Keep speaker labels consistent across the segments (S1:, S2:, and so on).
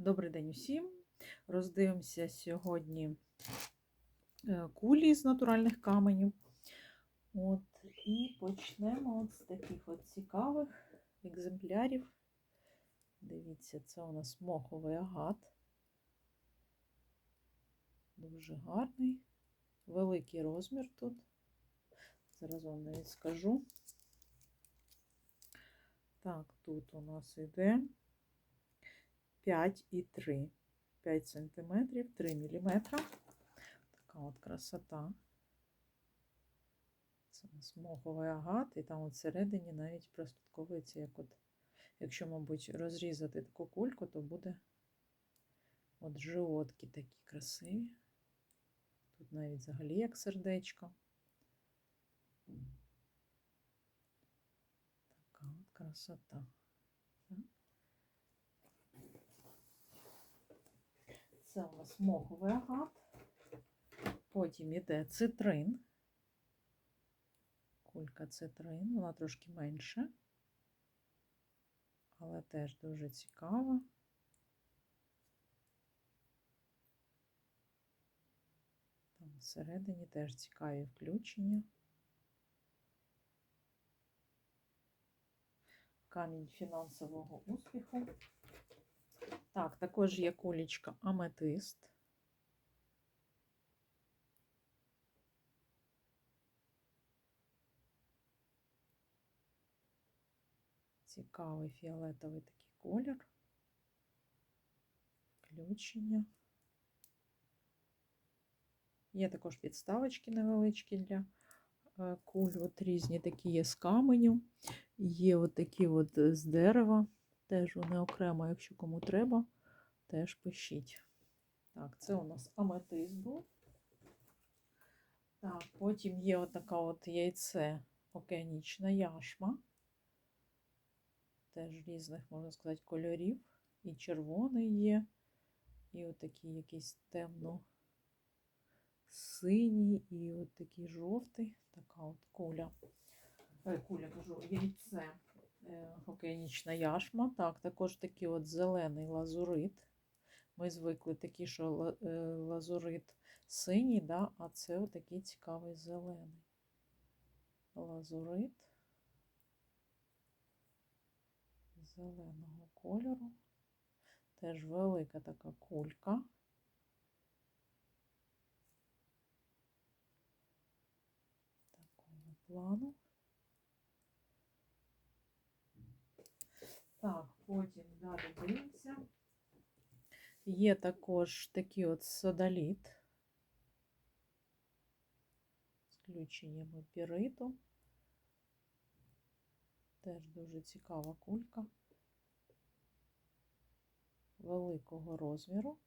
S1: Добрий день усім. Роздивимося сьогодні е, кулі з натуральних каменів. От, і почнемо от з таких от цікавих екземплярів. Дивіться, це у нас моховий агат. Дуже гарний, великий розмір тут. Зараз вам навіть скажу. Так, тут у нас йде 5,3. 5 см, 3 мм. Така от красота. Це у агат, і там всередині навіть прослідковується, як от, якщо, мабуть, розрізати таку кульку, то буде от животки такі красиві. Тут навіть взагалі як сердечко. Така от красота. Це у нас моховий агат. Потім іде цитрин. Кулька цитрин, вона трошки менша, але теж дуже цікава. Там всередині теж цікаві включення. Камінь фінансового успіху. Так, також є кулічка аметист. Цікавий фіолетовий такий колір. Включення. Є також підставочки невеличкі для е, куль. От різні такі є з каменю. Є от такі от з дерева. Теж вони окремо, якщо кому треба, теж пишіть. Так, це у нас аметист був. Так, потім є отака от яйце океанічна яшма. Теж різних, можна сказати, кольорів. І червоний є, і отакий якийсь темно синій, і от такий жовтий, така от куля. Е, Куля кажу, яйце. Е, океанічна яшма. Так, також такий от зелений лазурит. Ми звикли такі, що е, лазурит синій, да? а це отакий цікавий зелений. Лазурит зеленого кольору. Теж велика така кулька. Такого плану. Так, потім далі дивимося. Є також такий от содоліт з включеннями піриту. Теж дуже цікава кулька великого розміру.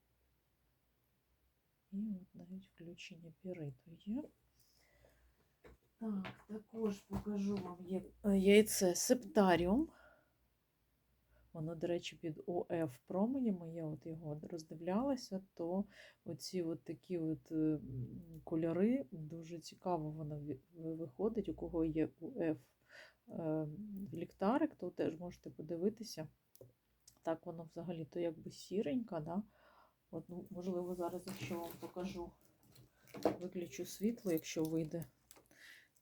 S1: І от навіть включення піриту є. Так, також покажу вам яйце септаріум. Воно, до речі, під ОФ променями, я от його роздивлялася, то оці от такі от кольори дуже цікаво воно виходить. У кого є УФ ліхтарик, то теж можете подивитися. Так, воно взагалі то якби сіренька, да? От, ну, можливо, зараз, якщо вам покажу, виключу світло, якщо вийде.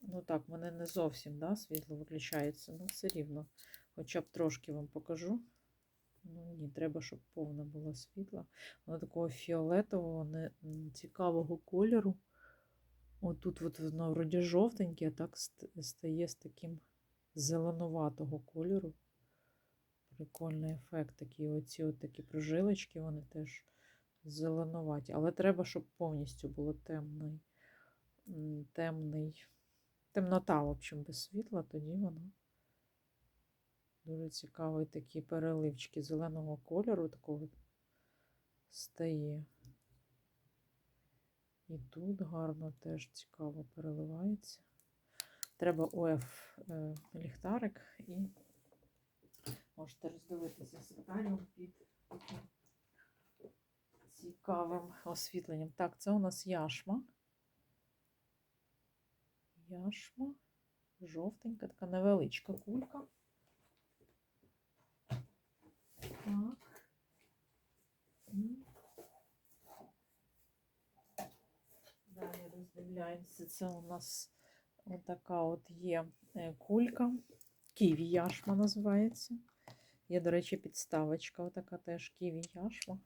S1: Ну так, мене не зовсім да, світло виключається, ну все рівно. Хоча б трошки вам покажу. Ну ні, треба, щоб повне було світло. Воно такого фіолетового, не, цікавого кольору. Отут от воно вроді жовтеньке, а так стає з таким зеленуватого кольору. Прикольний ефект. Такі оці от такі прожилочки, вони теж зеленуваті. Але треба, щоб повністю було темний, темний, темнота, в общем, без світла, тоді воно. Дуже цікавий такі переливчики зеленого кольору такого стає. І тут гарно теж цікаво переливається. Треба ОФ е, ліхтарик і можете роздивитися сценаріум під цікавим освітленням. Так, це у нас яшма. Яшма, жовтенька, така невеличка кулька. Так. Виходить, це у нас така от є е, кулька. Ківі яшма називається. Є, до речі, підставочка, отака теж ківі яшма.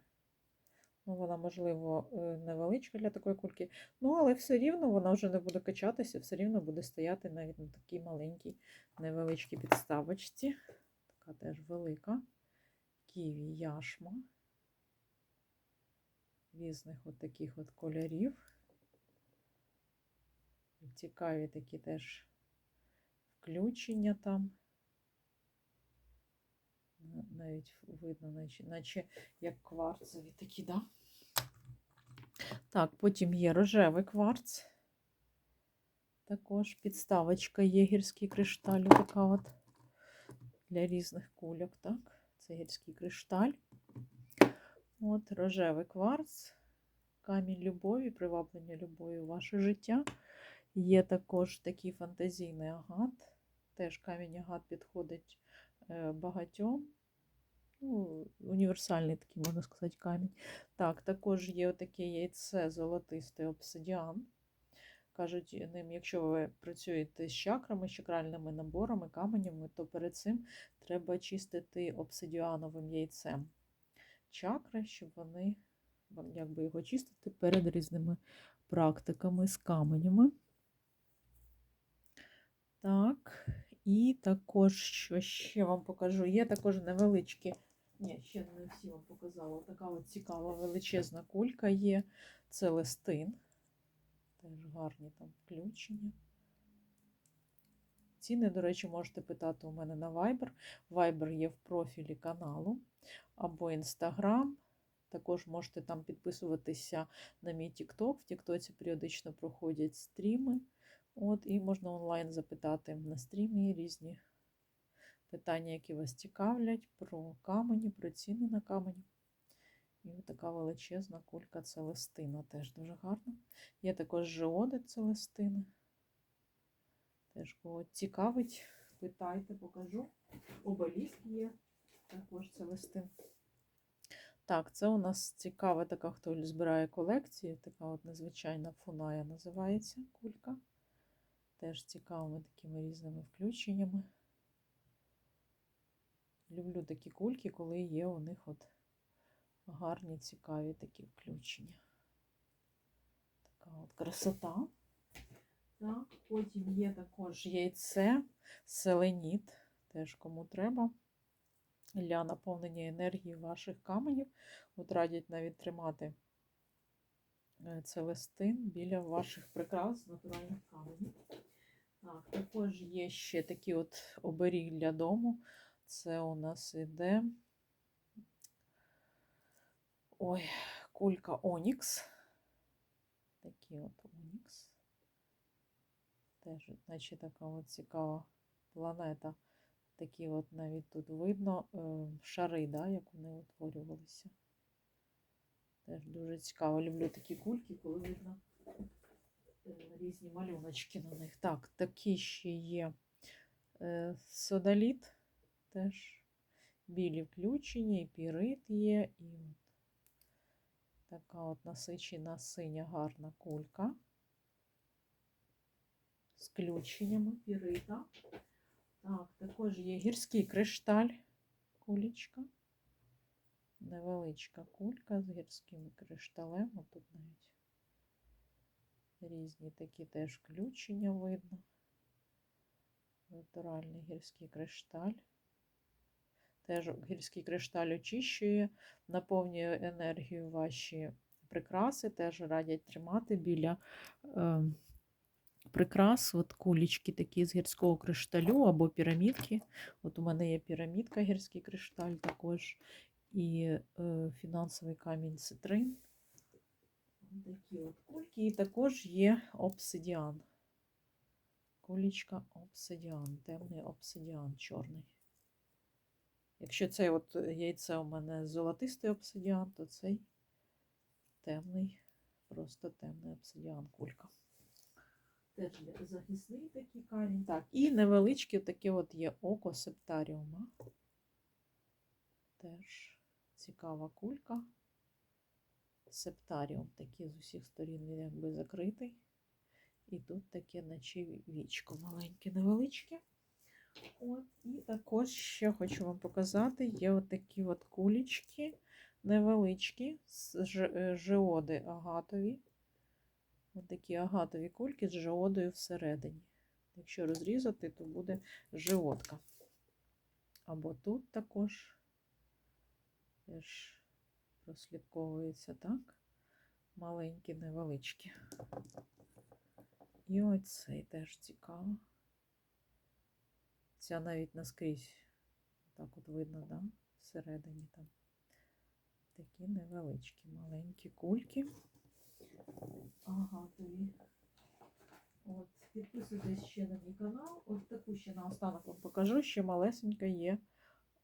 S1: Ну, вона, можливо, е, невеличка для такої кульки. Ну, але все рівно вона вже не буде качатися, все рівно буде стояти навіть на такій маленькій невеличкій підставочці. Така теж велика. Ківі яшма. Різних от таких от кольорів. Цікаві такі теж включення там. Навіть видно, наче, наче як кварцеві такі, да? Так, потім є рожевий кварц. Також підставочка є гірський кришталь, така от для різних кульок, так? Це гірський кришталь. От рожевий кварц, камінь любові, приваблення любові у ваше життя. Є також такий фантазійний агат. Теж камінь агат підходить е, багатьом. Ну, Універсальний такий, можна сказати, камінь. Так, також є отаке яйце золотистий обсидіан. Кажуть, ним, якщо ви працюєте з чакрами, з чакральними наборами, каменями, то перед цим треба чистити обсидіановим яйцем чакри, щоб вони якби його чистити перед різними практиками з каменями. Так, і також, що ще вам покажу, є також невеличкі, ні, ще не всі вам показала. Така от цікава величезна кулька є. Це листин. Теж гарні там включення. Ціни, до речі, можете питати у мене на Viber. Viber є в профілі каналу або Instagram. Також можете там підписуватися на мій TikTok. В Тіктоці періодично проходять стріми. От, І можна онлайн запитати на стрімі різні питання, які вас цікавлять, про камені, про ціни на камені. І така величезна кулька целестина теж дуже гарна. Є також жеоди целестини. Теж кого цікавить, питайте, покажу. Обеліск є, також целестин. Так, це у нас цікава така, хто збирає колекції. Така от незвичайна фуная називається кулька. Теж цікавими такими різними включеннями. Люблю такі кульки, коли є у них от гарні, цікаві такі включення. Така от красота. Так, Потім є також яйце, селеніт, теж кому треба. Для наповнення енергії ваших каменів. От радять навіть тримати целестин біля ваших прикрас натуральних каменів. Так, Також є ще такі от оберіг для дому. Це у нас іде ой, кулька Онікс. Такий от Онікс. Теж, наче така от цікава планета. Такі от навіть тут видно е, шари, да, як вони утворювалися. Теж дуже цікаво. Люблю такі кульки, коли видно е, різні малюночки на них. Так, такі ще є е, содаліт, теж білі включені, і пірит є, і така от насичена синя гарна кулька з включеннями пірита. Так, також є гірський кришталь, кулічка. Невеличка кулька з гірським кришталем. Тут навіть різні такі теж включення видно. Натуральний гірський кришталь. Теж гірський кришталь очищує, наповнює енергію ваші прикраси, теж радять тримати біля. Е, прикрас, от кулічки такі з гірського кришталю або пірамідки. От у мене є пірамідка, гірський кришталь також, і е, фінансовий камінь цитрин. Такі от кульки. І також є обсидіан. Кулічка обсидіан, темний обсидіан чорний. Якщо це от яйце у мене золотистий обсидіан, то цей темний, просто темний обсидіан кулька. Теж захисний такий камінь. Так, і невеличке таке от є око септаріума. Теж цікава кулька. Септаріум такий з усіх сторін він якби закритий. І тут таке, наче вічко маленьке, невеличке. От, і також ще хочу вам показати: є от от кулічки невеличкі з ж- е, агатові. Ось такі агатові кульки з жеодою всередині. Якщо розрізати, то буде жеодка. Або тут також теж прослідковується так. Маленькі, невеличкі. І оцей теж цікаво. Ця навіть наскрізь так от видно, да? всередині там. Такі невеличкі, маленькі кульки. Ага, тобі. От, підписуйтесь ще на мій канал. От таку ще наостанок вам покажу. Ще малесенька є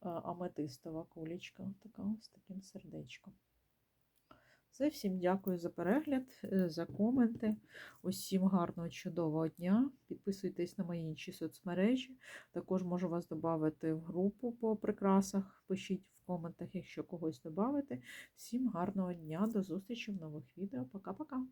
S1: аметистова кулечка. Така з таким сердечком. Все, всім дякую за перегляд, е, за коменти. Усім гарного, чудового дня. Підписуйтесь на мої інші соцмережі. Також можу вас додати в групу по прикрасах. Пишіть в коментах, якщо когось додати. Всім гарного дня, до зустрічі в нових відео. Пока-пока.